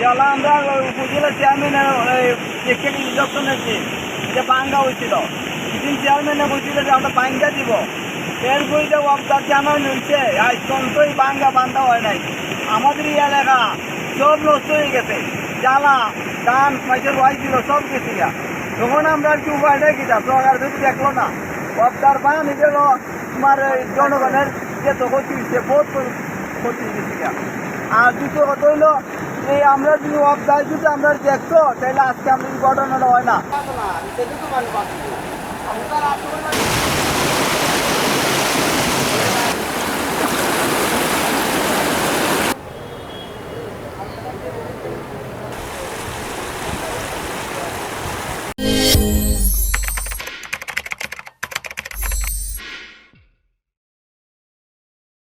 জ্বালা আমরা উপজেলা চেয়ারম্যানের সেক্রেটারি ইলেকশনের দিন যে বাঙ্গা হয়েছিল। সেদিন চেয়ারম্যানে বলছিল যে আমরা বাঙ্গা দিব। এরপরে যে অবদার জানানো হয়েছে, আজ তন্তই বাঙ্গা বান্ধা হয় নাই। আমাদের এই এলাকা সব নষ্ট হয়ে গেছে। জ্বালা, ধান ওয়াই ছিল, সব গেছে তখন আমরা আর কি উপায়টা কি সরকার যদি দেখল না। অবদার বান হলো তোমার জনগণের যে তো ক্ষতি হচ্ছে বহুত ক্ষতি হয়েছে আর দ্বিতীয় কথা হইল এই আমরা অবদায় যদি আমরা দেখতো তাহলে আজকে আমরা ঘটনাটা হয় না।